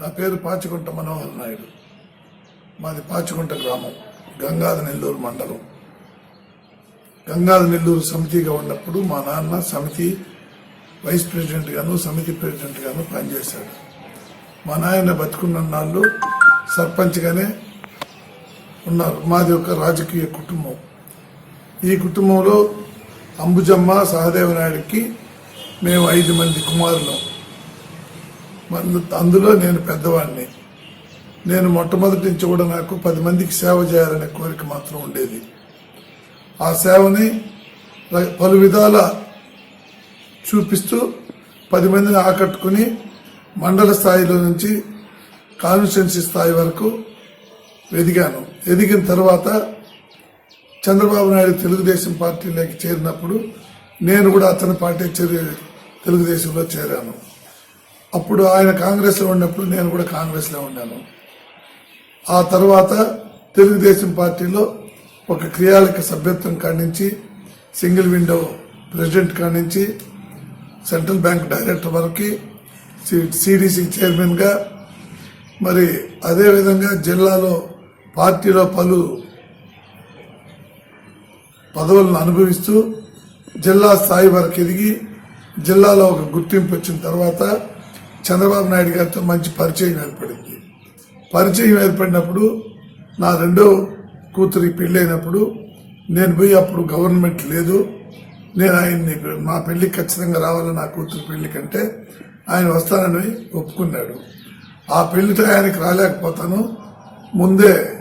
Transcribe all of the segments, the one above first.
నా పేరు పాచికుంట మనోహర్ నాయుడు. మాది పాచికుంట గ్రామం గంగాధ నెల్లూరు మండలం. గంగాధ నెల్లూరు సమితిగా ఉన్నప్పుడు మా నాన్న సమితి వైస్ ప్రెసిడెంట్ గాను సమితి ప్రెసిడెంట్ గాను పనిచేశాడు. మా నాయన బతుకున్న నాళ్ళు సర్పంచ్గానే ఉన్నారు. మాది ఒక రాజకీయ కుటుంబం. ఈ కుటుంబంలో అంబుజమ్మ సహదేవ నాయుడికి మేము ఐదు మంది కుమారులం. అందులో నేను పెద్దవాడిని. నేను మొట్టమొదటి నుంచి కూడా నాకు పది మందికి సేవ చేయాలనే కోరిక మాత్రం ఉండేది. ఆ సేవని పలు విధాల చూపిస్తూ పది మందిని ఆకట్టుకుని మండల స్థాయిలో నుంచి కాన్స్టిట్యున్సీ స్థాయి వరకు ఎదిగాను. ఎదిగిన తర్వాత చంద్రబాబు నాయుడు తెలుగుదేశం పార్టీలోకి చేరినప్పుడు నేను కూడా అతని పార్టీ తెలుగుదేశంలో చేరాను. అప్పుడు ఆయన కాంగ్రెస్లో ఉన్నప్పుడు నేను కూడా కాంగ్రెస్లో ఉన్నాను. ఆ తర్వాత తెలుగుదేశం పార్టీలో ఒక క్రియాలక సభ్యత్వం కానించి సింగిల్ విండో ప్రెసిడెంట్ కానించి సెంట్రల్ బ్యాంక్ డైరెక్టర్ వరకు సిడిసి చైర్మన్గా మరి అదేవిధంగా జిల్లాలో పార్టీలో పలు పదవులను అనుభవిస్తూ జిల్లా స్థాయి వరకు ఎదిగి జిల్లాలో ఒక గుర్తింపు వచ్చిన తర్వాత చంద్రబాబు నాయుడు గారితో మంచి పరిచయం ఏర్పడింది. పరిచయం ఏర్పడినప్పుడు నా రెండో కూతురి పెళ్ళైనప్పుడు నేను పోయి అప్పుడు గవర్నమెంట్ లేదు. నేను ఆయన్ని మా పెళ్ళికి ఖచ్చితంగా రావాలని నా కూతురు పెళ్ళి కంటే ఆయన వస్తానని ఒప్పుకున్నాడు. ఆ పెళ్ళితో ఆయనకి రాలేకపోతాను. ముందే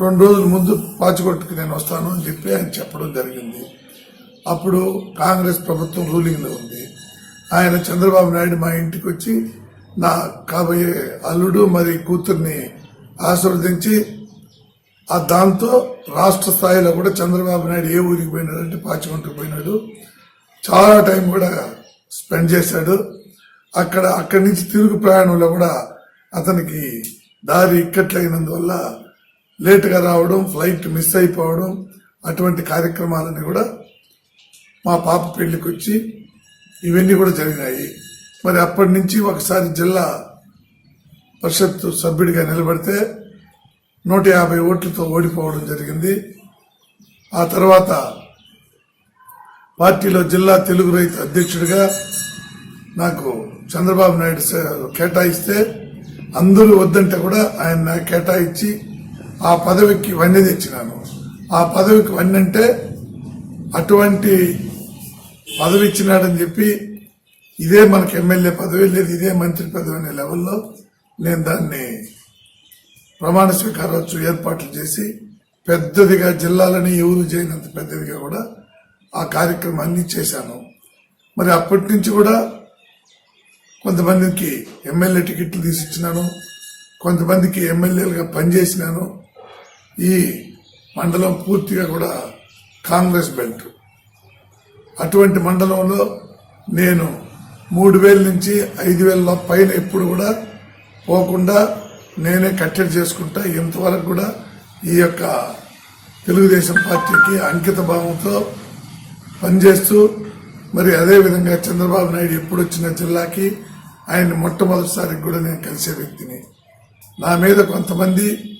రెండు రోజుల ముందు పాచికొట్టుకు నేను వస్తాను అని చెప్పి ఆయన చెప్పడం జరిగింది. అప్పుడు కాంగ్రెస్ ప్రభుత్వం రూలింగ్లో ఉంది. ఆయన చంద్రబాబు నాయుడు మా ఇంటికి వచ్చి నా కాబోయే అల్లుడు మరి కూతుర్ని ఆశీర్వదించి ఆ దాంతో రాష్ట్ర స్థాయిలో కూడా చంద్రబాబు నాయుడు ఏ ఊరికి పోయినాడంటే పాచికొంటకు పోయినాడు. చాలా టైం కూడా స్పెండ్ చేశాడు. అక్కడ అక్కడి నుంచి తిరుగు ప్రయాణంలో కూడా అతనికి దారి ఇక్కట్లయినందువల్ల లేటుగా రావడం ఫ్లైట్ మిస్ అయిపోవడం అటువంటి కార్యక్రమాలని కూడా మా పాప పెళ్ళికి వచ్చి ఇవన్నీ కూడా జరిగినాయి. మరి అప్పటి నుంచి ఒకసారి జిల్లా పరిషత్ సభ్యుడిగా నిలబడితే నూట యాభై ఓట్లతో ఓడిపోవడం జరిగింది. ఆ తర్వాత పార్టీలో జిల్లా తెలుగు రైతు అధ్యక్షుడిగా నాకు చంద్రబాబు నాయుడు కేటాయిస్తే అందరూ వద్దంటే కూడా ఆయన నాకు కేటాయించి ఆ పదవికి వన్నె తెచ్చినాను. ఆ పదవికి వన్నంటే అంటే అటువంటి పదవి ఇచ్చినాడని చెప్పి ఇదే మనకు ఎమ్మెల్యే పదవి లేదు ఇదే మంత్రి పదవి అనే లెవెల్లో నేను దాన్ని ప్రమాణ స్వీకారోత్సవం ఏర్పాట్లు చేసి పెద్దదిగా జిల్లాలని ఎవరు చేయనంత పెద్దదిగా కూడా ఆ కార్యక్రమాన్ని చేశాను. మరి అప్పటి నుంచి కూడా కొంతమందికి ఎమ్మెల్యే టికెట్లు తీసిచ్చినాను కొంతమందికి ఎమ్మెల్యేలుగా పనిచేసినాను. ఈ మండలం పూర్తిగా కూడా కాంగ్రెస్ బెల్ట్. అటువంటి మండలంలో నేను మూడు వేల నుంచి ఐదు వేల పైన ఎప్పుడు కూడా పోకుండా నేనే కట్టడి చేసుకుంటా. ఇంతవరకు కూడా ఈ యొక్క తెలుగుదేశం పార్టీకి అంకిత భావంతో పనిచేస్తూ మరి అదేవిధంగా చంద్రబాబు నాయుడు ఎప్పుడు వచ్చిన జిల్లాకి ఆయన మొట్టమొదటిసారి కూడా నేను కలిసే వ్యక్తిని. నా మీద కొంతమంది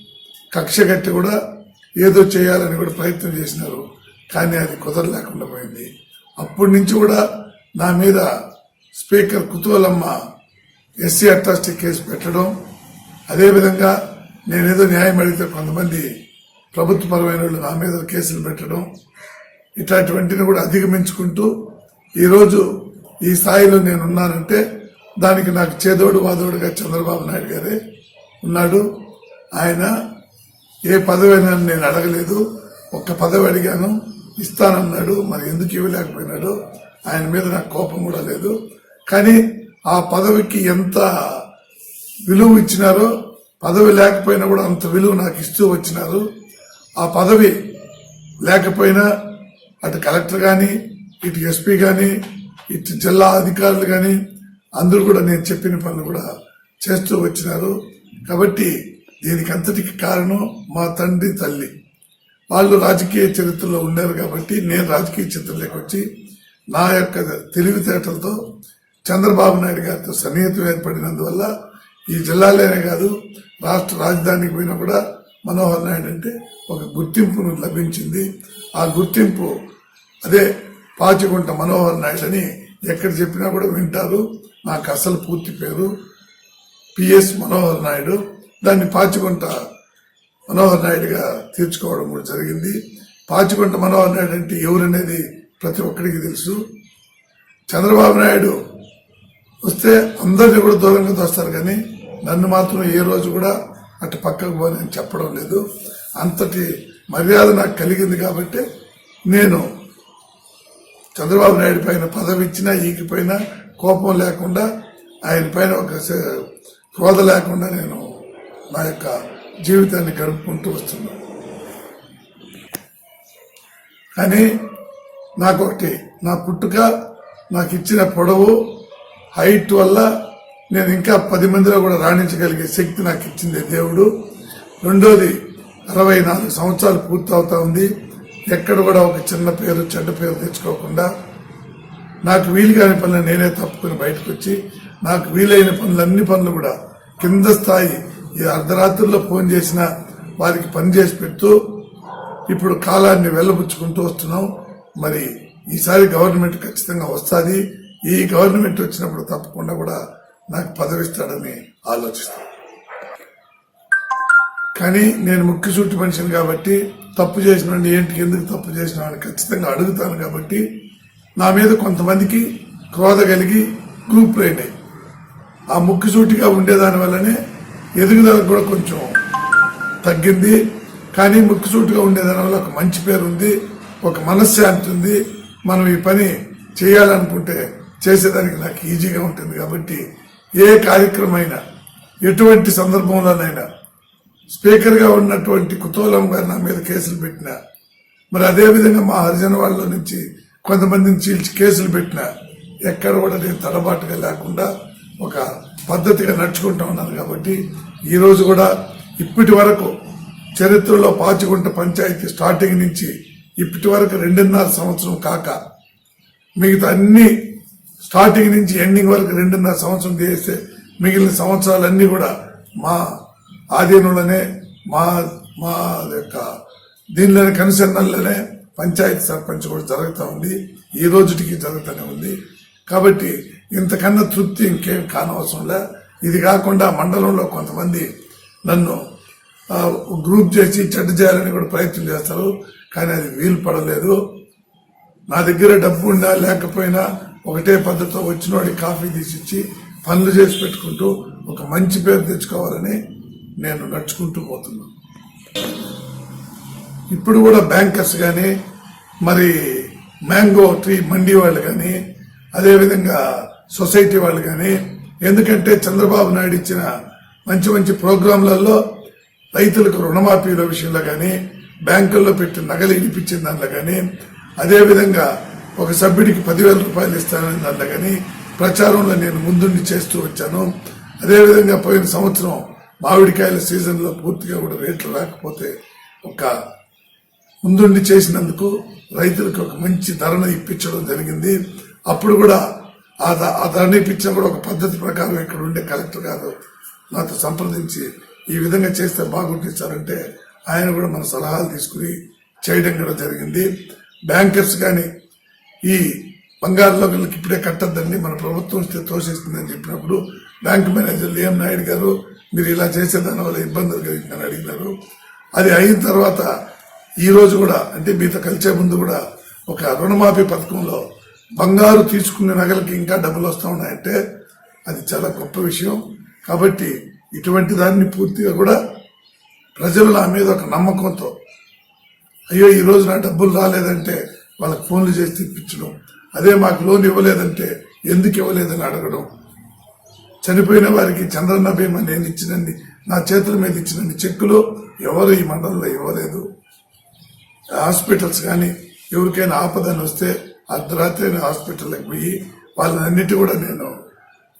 కక్ష కట్టి కూడా ఏదో చేయాలని కూడా ప్రయత్నం చేసినారు. కానీ అది కుదరలేకుండా పోయింది. అప్పటి నుంచి కూడా నా మీద స్పీకర్ కుతూలమ్మ ఎస్సీ అట్రాసిటీ కేసు పెట్టడం. అదేవిధంగా నేనేదో న్యాయం అడిగితే కొంతమంది ప్రభుత్వపరమైన వాళ్ళు నా మీద కేసులు పెట్టడం. ఇట్లాంటివంటిని కూడా అధిగమించుకుంటూ ఈరోజు ఈ స్థాయిలో నేను ఉన్నానంటే దానికి నాకు చేదోడు వాదోడుగా చంద్రబాబు నాయుడు గారే ఉన్నాడు. ఆయన ఏ పదవి అయినా నేను అడగలేదు. ఒక్క పదవి అడిగాను. ఇస్తానన్నాడు. మరి ఎందుకు ఇవ్వలేకపోయినాడు? ఆయన మీద నాకు కోపం కూడా లేదు. కానీ ఆ పదవికి ఎంత విలువ ఇచ్చినారో పదవి లేకపోయినా కూడా అంత విలువ నాకు ఇస్తూ వచ్చినారు. ఆ పదవి లేకపోయినా అటు కలెక్టర్ కానీ ఇటు ఎస్పీ కానీ ఇటు జిల్లా అధికారులు కానీ అందరూ కూడా నేను చెప్పిన పనులు కూడా చేస్తూ వచ్చినారు. కాబట్టి దీనికి అంతటికి కారణం మా తండ్రి తల్లి. వాళ్ళు రాజకీయ చరిత్రలో ఉన్నారు కాబట్టి నేను రాజకీయ చరిత్రలోకి వచ్చి నా యొక్క తెలివితేటలతో చంద్రబాబు నాయుడు గారితో సన్నిహితం ఏర్పడినందువల్ల ఈ జిల్లాలోనే కాదు రాష్ట్ర రాజధానికి పోయినా కూడా మనోహర్ నాయుడు అంటే ఒక గుర్తింపును లభించింది. ఆ గుర్తింపు అదే పాచిగుంట మనోహర్ నాయుడు అని ఎక్కడ చెప్పినా కూడా వింటారు. నాకు అసలు పూర్తి పేరు పిఎస్ మనోహర్ నాయుడు. దాన్ని పాచిగుంట మనోహర్ నాయుడుగా తీర్చుకోవడం కూడా జరిగింది. పాచిగుంట మనోహర్ నాయుడు అంటే ఎవరనేది ప్రతి ఒక్కరికి తెలుసు. చంద్రబాబు నాయుడు వస్తే అందరినీ కూడా దూరంగా తోస్తారు కానీ నన్ను మాత్రం ఏ రోజు కూడా అటు పక్కకు పోని చెప్పడం లేదు. అంతటి మర్యాద నాకు కలిగింది కాబట్టి నేను చంద్రబాబు నాయుడు పైన పదవి ఇచ్చినా ఈగిపోయినా కోపం లేకుండా ఆయన పైన ఒక క్రోధ లేకుండా నేను నా యొక్క జీవితాన్ని గడుపుకుంటూ వస్తున్నాను కానీ నాకు ఒకటి నా పుట్టుక నాకు ఇచ్చిన పొడవు హైట్ వల్ల నేను ఇంకా పది మందిలో కూడా రాణించగలిగే శక్తి నాకు ఇచ్చింది దేవుడు. రెండోది అరవై నాలుగు సంవత్సరాలు పూర్తవుతా ఉంది. ఎక్కడ కూడా ఒక చిన్న పేరు చెడ్డ పేరు తెచ్చుకోకుండా నాకు వీలు కాని పనులు నేనే తప్పుకుని బయటకు వచ్చి నాకు వీలైన పనులు అన్ని పనులు కూడా కింద స్థాయి ఈ అర్ధరాత్రుల్లో ఫోన్ చేసిన వారికి పని చేసి పెడుతూ ఇప్పుడు కాలాన్ని వెళ్ళబుచ్చుకుంటూ వస్తున్నాం. మరి ఈసారి గవర్నమెంట్ ఖచ్చితంగా వస్తుంది. ఈ గవర్నమెంట్ వచ్చినప్పుడు తప్పకుండా కూడా నాకు పదవిస్తాడని ఆలోచిస్తాను. కానీ నేను ముఖ్యసూటి మనిషిని కాబట్టి తప్పు చేసిన ఏంటి ఎందుకు తప్పు చేసిన అని ఖచ్చితంగా అడుగుతాను కాబట్టి నా మీద కొంతమందికి క్రోధ కలిగి గ్రూప్ రైడ్ ఆ ముక్కుసూటిగా ఉండేదాని వల్లనే ఎదుగుదల కూడా కొంచెం తగ్గింది. కానీ ముక్కుసూటిగా ఉండేదాని వల్ల ఒక మంచి పేరు ఉంది ఒక మనశ్శాంతి ఉంది. మనం ఈ పని చేయాలనుకుంటే చేసేదానికి నాకు ఈజీగా ఉంటుంది కాబట్టి ఏ కార్యక్రమైనా ఎటువంటి సందర్భంలోనైనా స్పీకర్గా ఉన్నటువంటి కుతూహలం గారు నా మీద కేసులు పెట్టిన మరి అదే విధంగా మా హరిజన వాళ్ళ నుంచి కొంతమందిని చీల్చి కేసులు పెట్టిన ఎక్కడ కూడా నేను తడబాటుగా లేకుండా ఒక పద్ధతిగా నడుచుకుంటా ఉన్నాను కాబట్టి ఈరోజు కూడా ఇప్పటి వరకు చరిత్రలో పాచిగుంట పంచాయతీ స్టార్టింగ్ నుంచి ఇప్పటి వరకు రెండున్నర సంవత్సరం కాక మిగతా అన్ని స్టార్టింగ్ నుంచి ఎండింగ్ వరకు రెండున్నర సంవత్సరం చేస్తే మిగిలిన సంవత్సరాలన్నీ కూడా మా ఆధీనంలోనే మా మా యొక్క దీనిలోనే కన్సర్నల్లోనే పంచాయతీ సర్పంచ్ కూడా జరుగుతూ ఉంది. ఈ రోజుటికి జరుగుతూనే ఉంది. కాబట్టి ఇంతకన్నా తృప్తి ఇంకేం కానవసరంలే ఇది కాకుండా మండలంలో కొంతమంది నన్ను గ్రూప్ చేసి చెడ్డ చేయాలని కూడా ప్రయత్నం చేస్తారు. కానీ అది వీలు పడలేదు. నా దగ్గర డబ్బు ఉన్నా లేకపోయినా ఒకటే పద్ధతితో వచ్చినోడికి కాఫీ తీసిచ్చి పనులు చేసి పెట్టుకుంటూ ఒక మంచి పేరు తెచ్చుకోవాలని నేను నడుచుకుంటూ పోతున్నాను ఇప్పుడు కూడా బ్యాంకర్స్ కానీ మరి మ్యాంగో ట్రీ మండి వాళ్ళు కానీ అదేవిధంగా సొసైటీ వాళ్ళు కానీ ఎందుకంటే చంద్రబాబు నాయుడు ఇచ్చిన మంచి మంచి ప్రోగ్రాంలలో రైతులకు రుణమాఫీల విషయంలో కానీ బ్యాంకుల్లో పెట్టి నగలు ఇడిపించిన దాంట్లో కానీ అదేవిధంగా ఒక సభ్యుడికి పదివేల రూపాయలు ఇస్తానని దాంట్లో కానీ ప్రచారంలో నేను ముందుండి చేస్తూ వచ్చాను. అదేవిధంగా పోయిన సంవత్సరం మామిడికాయల సీజన్లో పూర్తిగా కూడా రేట్లు రాకపోతే ఒక ముందుండి చేసినందుకు రైతులకు ఒక మంచి ధరను ఇప్పించడం జరిగింది. అప్పుడు కూడా ఆ ధ- ఇప్పించిన కూడా ఒక పద్ధతి ప్రకారం ఇక్కడ ఉండే కలెక్టర్ గారు నాతో సంప్రదించి ఈ విధంగా చేస్తే బాగుంటుంది సార్ అంటే ఆయన కూడా మన సలహాలు తీసుకుని చేయడం కూడా జరిగింది. బ్యాంకర్స్ కానీ ఈ బంగారు లోకల్కి ఇప్పుడే కట్టద్దండి మన ప్రభుత్వం ఇస్తే తోసేస్తుందని చెప్పినప్పుడు బ్యాంక్ మేనేజర్ ఏం నాయుడు గారు మీరు ఇలా చేసేదాని వల్ల ఇబ్బందులు కలిగిందని అడిగినారు. అది అయిన తర్వాత ఈ రోజు కూడా అంటే మీతో కలిసే ముందు కూడా ఒక రుణమాఫీ పథకంలో బంగారు తీసుకునే నగలకి ఇంకా డబ్బులు వస్తూ ఉన్నాయంటే అది చాలా గొప్ప విషయం. కాబట్టి ఇటువంటి దాన్ని పూర్తిగా కూడా ప్రజలు నా మీద ఒక నమ్మకంతో అయ్యో ఈ రోజు నా డబ్బులు రాలేదంటే వాళ్ళకి ఫోన్లు చేసి తెప్పించడం అదే మాకు లోన్ ఇవ్వలేదంటే ఎందుకు ఇవ్వలేదని అడగడం. చనిపోయిన వారికి చంద్రన్న భీమా నేను ఇచ్చినండి నా చేతుల మీద ఇచ్చినండి చెక్కులు ఎవరు ఈ మండలంలో ఇవ్వలేదు. హాస్పిటల్స్ కానీ ఎవరికైనా ఆపదని వస్తే అర్ధరాత్రి హాస్పిటల్కి పోయి వాళ్ళన్నిటి కూడా నేను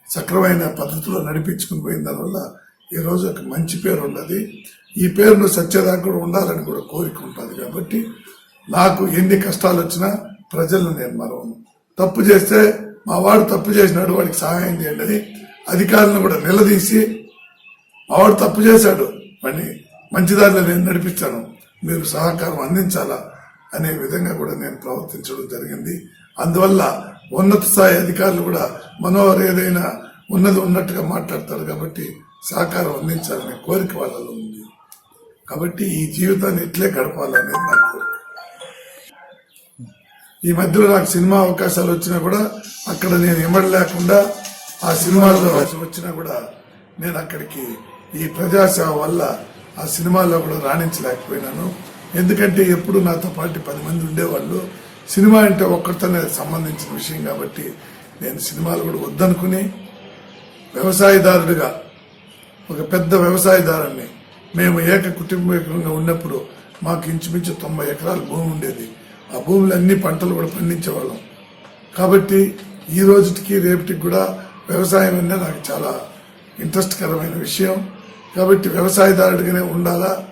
సక్రమైన పద్ధతిలో నడిపించుకుని పోయిన దానివల్ల ఈ రోజు ఒక మంచి పేరు ఉన్నది. ఈ పేరును సత్యదాకా కూడా ఉండాలని కూడా కోరిక ఉంటుంది కాబట్టి నాకు ఎన్ని కష్టాలు వచ్చినా ప్రజలను నేను మరవను. తప్పు చేస్తే మా వాడు తప్పు చేసినాడు వాడికి సహాయం చేయండి అని అధికారులను కూడా నిలదీసి మా వాడు తప్పు చేశాడు అని మంచిదారిలో నేను నడిపించాను మీరు సహకారం అందించాలా? అనే విధంగా కూడా నేను ప్రవర్తించడం జరిగింది. అందువల్ల ఉన్నత స్థాయి అధికారులు కూడా మనోహర్ ఏదైనా ఉన్నది ఉన్నట్టుగా మాట్లాడతారు కాబట్టి సహకారం అందించాలనే కోరిక వాళ్ళలో ఉంది. కాబట్టి ఈ జీవితాన్ని ఇట్లే గడపాలనేది నా కోరిక. ఈ మధ్యలో నాకు సినిమా అవకాశాలు వచ్చినా కూడా అక్కడ నేను ఇమ్మడలేకుండా ఆ సినిమాలో వచ్చినా కూడా నేను అక్కడికి ఈ ప్రజాసేవ వల్ల ఆ సినిమాల్లో కూడా రాణించలేకపోయినాను. ఎందుకంటే ఎప్పుడు నాతో పాటు పది మంది ఉండేవాళ్ళు. సినిమా అంటే ఒక్కరితోనే సంబంధించిన విషయం కాబట్టి నేను సినిమాలు కూడా వద్దనుకుని వ్యవసాయదారుడిగా ఒక పెద్ద వ్యవసాయదారుని మేము ఏక కుటుంబీకంగా ఉన్నప్పుడు మాకు ఇంచుమించు తొంభై ఎకరాల భూమి ఉండేది. ఆ భూమిలో అన్ని పంటలు కూడా పండించేవాళ్ళం. కాబట్టి ఈ రోజుకి రేపటికి కూడా వ్యవసాయం అంటే నాకు చాలా ఇంట్రెస్ట్కరమైన విషయం. కాబట్టి వ్యవసాయదారుడిగానే ఉండాలా?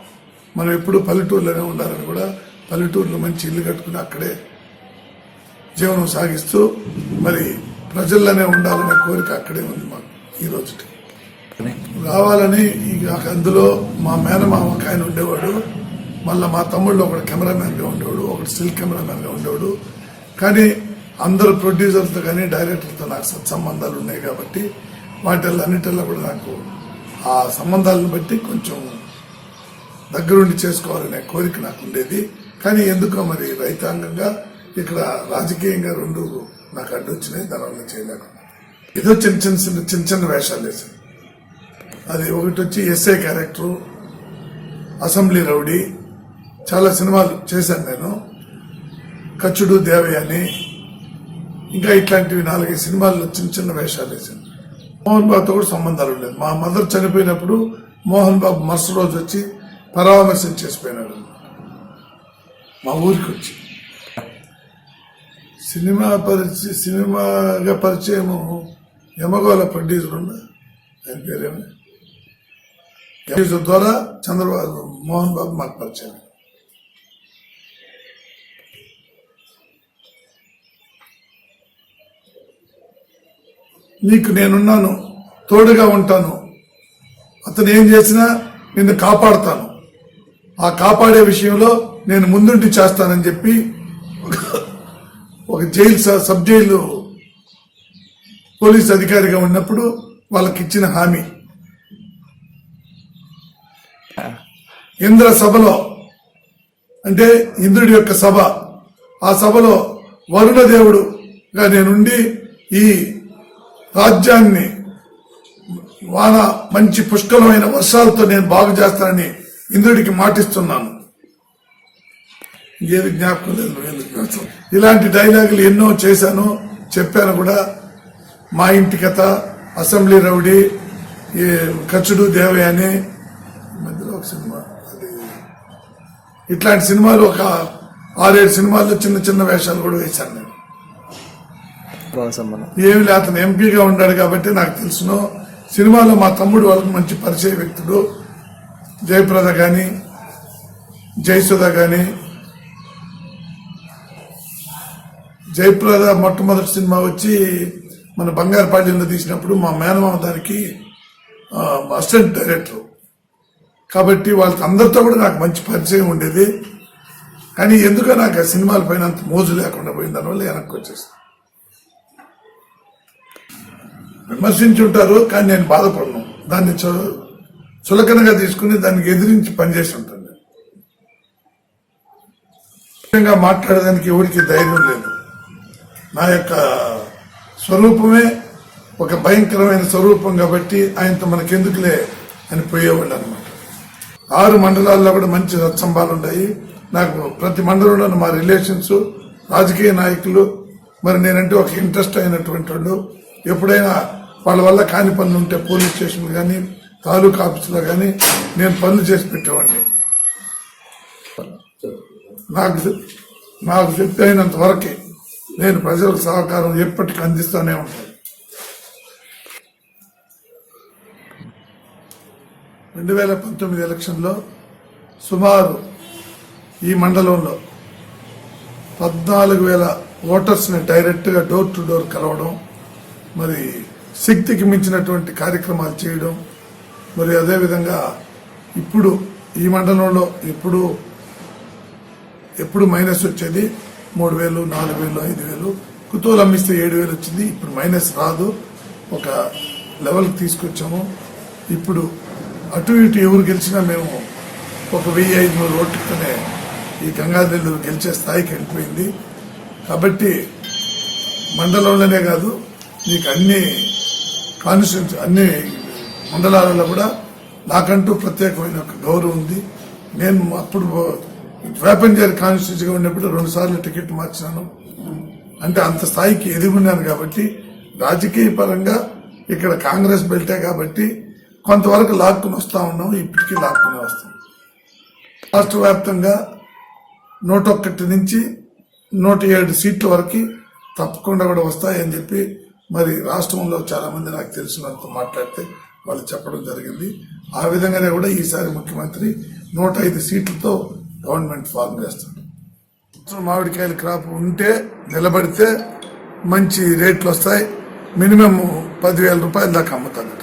మనం ఎప్పుడు పల్లెటూరులోనే ఉండాలని కూడా పల్లెటూరులో మంచి ఇల్లు కట్టుకుని అక్కడే జీవనం సాగిస్తూ మరి ప్రజల్లోనే ఉండాలనే కోరిక అక్కడే ఉంది మాకు ఈ రోజుకి. రావాలని అందులో మా మేనమామ ఒక ఆయన ఉండేవాడు మళ్ళీ మా తమ్ముళ్ళు ఒకడు కెమెరామ్యాన్గా ఉండేవాడు ఒకడు స్టిల్ కెమెరామ్యాన్గా ఉండేవాడు. కానీ అందరు ప్రొడ్యూసర్తో కానీ డైరెక్టర్తో నాకు సత్సంబంధాలు ఉన్నాయి కాబట్టి వాటిల్లో అన్నిటిలో కూడా నాకు ఆ సంబంధాలను బట్టి కొంచెం దగ్గరుండి చేసుకోవాలనే కోరిక నాకు ఉండేది కానీ ఎందుకో మరి రైతాంగంగా ఇక్కడ రాజకీయంగా రెండు నాకు అడ్డొచ్చినాయి దానివల్ల చేయలేకుండా ఏదో చిన్న చిన్న చిన్న చిన్న చిన్న వేషాలు వేసాను అది ఒకటి వచ్చి ఎస్ఐ క్యారెక్టరు అసెంబ్లీ రౌడీ చాలా సినిమాలు చేశాను నేను. కచ్చుడు దేవయాని ఇంకా ఇట్లాంటివి నాలుగైదు సినిమాల్లో చిన్న చిన్న వేషాలు వేశాను. మోహన్ బాబుతో కూడా సంబంధాలు ఉండేది మా మదర్ చనిపోయినప్పుడు మోహన్ బాబు మరుసటి రోజు వచ్చి పరామర్శం చేసిపోయినాడు. మా ఊరికి వచ్చి. సినిమా పరిచయ సినిమాగా పరిచయము యమగోళ ప్రొడ్యూసర్ ఉన్న ఆయన పేరేమి ప్రొడ్యూసర్ ద్వారా చంద్రబాబు మోహన్ బాబు మాకు పరిచయం. నీకు నేనున్నాను తోడుగా ఉంటాను. అతను ఏం చేసినా నిన్ను కాపాడుతాను. ఆ కాపాడే విషయంలో నేను ముందుండి చేస్తానని చెప్పి ఒక- ఒక జైలు సబ్ జైలు పోలీస్ అధికారిగా ఉన్నప్పుడు వాళ్ళకి ఇచ్చిన హామీ. ఇంద్ర సభలో అంటే ఇంద్రుడి యొక్క సభ ఆ సభలో వరుణ దేవుడుగా నేనుండి ఈ రాజ్యాన్ని వాన మంచి పుష్కలమైన వర్షాలతో నేను బాగు చేస్తానని ఇంద్రుడికి మాటిస్తున్నాను. ఏది జ్ఞాపకం లేదు? ఇలాంటి డైలాగులు ఎన్నో చేశాను చెప్పాను కూడా. మా ఇంటి కథ అసెంబ్లీ రౌడీ ఈ కచ్చుడు దేవయాని ఈ మధ్యలో ఒక సినిమా ఇట్లాంటి సినిమాలు ఒక ఆరేడు సినిమాల్లో చిన్న చిన్న వేషాలు కూడా వేశాను నేను. ఏమి లేదు అతను ఎంపీగా ఉన్నాడు కాబట్టి నాకు తెలుసును. సినిమాలో మా తమ్ముడు వాళ్ళకి మంచి పరిచయ వ్యక్తుడు. జయప్రద కానీ జయసుధ కానీ జయప్రద మొట్టమొదటి సినిమా వచ్చి మన బంగారుపాళ్యంలో తీసినప్పుడు మా మేనమామ దానికి అసిస్టెంట్ డైరెక్టర్. కాబట్టి వాళ్ళకి అందరితో కూడా నాకు మంచి పరిచయం ఉండేది. కానీ ఎందుకో నాకు ఆ సినిమాల పైన అంత మోజు లేకుండా పోయిన దానివల్ల వెనక్కి వచ్చేస్తాను విమర్శించుంటారు కానీ నేను బాధపడను. దాన్ని చు- చులకనగా తీసుకుని దానికి ఎదిరించి పనిచేసి ఉంటాను ముఖ్యంగా మాట్లాడడానికి ఎవరికి ధైర్యం లేదు. నా యొక్క స్వరూపమే ఒక భయంకరమైన స్వరూపం కాబట్టి ఆయనతో మనకెందుకులే అని పోయేవాళ్ళు అనమాట ఆరు మండలాల్లో కూడా మంచి సత్సంభాలు ఉన్నాయి. నాకు ప్రతి మండలంలో మా రిలేషన్స్ రాజకీయ నాయకులు మరి నేనంటే ఒక ఇంట్రెస్ట్ అయినటువంటి వాళ్ళు ఎప్పుడైనా వాళ్ళ వల్ల కాని పనులు ఉంటే పోలీస్ స్టేషన్లు కానీ తాలూకా ఆఫీసులో కానీ నేను పనులు చేసి పెట్టేవాడిని. నాకు నాకు శక్తి అయినంత వరకే నేను ప్రజలకు సహకారం ఎప్పటికీ అందిస్తూనే ఉంటాను. రెండు వేల పంతొమ్మిది ఎలక్షన్లో సుమారు ఈ మండలంలో పద్నాలుగు వేల ఓటర్స్ని డైరెక్ట్గా డోర్ టు డోర్ కలవడం మరి శక్తికి మించినటువంటి కార్యక్రమాలు చేయడం మరి అదేవిధంగా ఇప్పుడు ఈ మండలంలో ఇప్పుడు ఎప్పుడు మైనస్ వచ్చేది? మూడు వేలు నాలుగు వేలు ఐదు వేలు. కుతూలు అమ్మిస్తే ఏడు వేలు వచ్చింది. ఇప్పుడు మైనస్ రాదు. ఒక లెవెల్కి తీసుకొచ్చాము. ఇప్పుడు అటు ఇటు ఎవరు గెలిచినా మేము ఒక వెయ్యి ఐదు నూరు ఓట్లతోనే ఈ గంగాధల్లు గెలిచే స్థాయికి వెళ్ళిపోయింది. కాబట్టి మండలంలోనే కాదు మీకు అన్ని కాన్స్టిట్యూన్స్ అన్ని మండలాలలో కూడా నాకంటూ ప్రత్యేకమైన ఒక గౌరవం ఉంది. నేను అప్పుడు వేపంజేరి కాన్స్టిట్యూన్సీగా ఉన్నప్పుడు రెండు సార్లు టికెట్ మార్చినాను. అంటే అంత స్థాయికి ఎదుగున్నాను కాబట్టి రాజకీయ పరంగా ఇక్కడ కాంగ్రెస్ బెల్టే కాబట్టి కొంతవరకు లాక్కుని వస్తా ఉన్నాం. ఇప్పటికీ లాక్కుని వస్తాం. రాష్ట్ర వ్యాప్తంగా నూట ఒక్కటి నుంచి నూట ఏడు సీట్ల వరకు తప్పకుండా కూడా వస్తాయని చెప్పి మరి రాష్ట్రంలో చాలా మంది నాకు తెలిసినంత మాట్లాడితే వాళ్ళు చెప్పడం జరిగింది. ఆ విధంగానే కూడా ఈసారి ముఖ్యమంత్రి నూట ఐదు సీట్లతో గవర్నమెంట్ ఫామ్ చేస్తాడు. మామిడికాయల క్రాప్ ఉంటే నిలబడితే మంచి రేట్లు వస్తాయి. మినిమం పదివేల రూపాయల దాకా అమ్ముతాను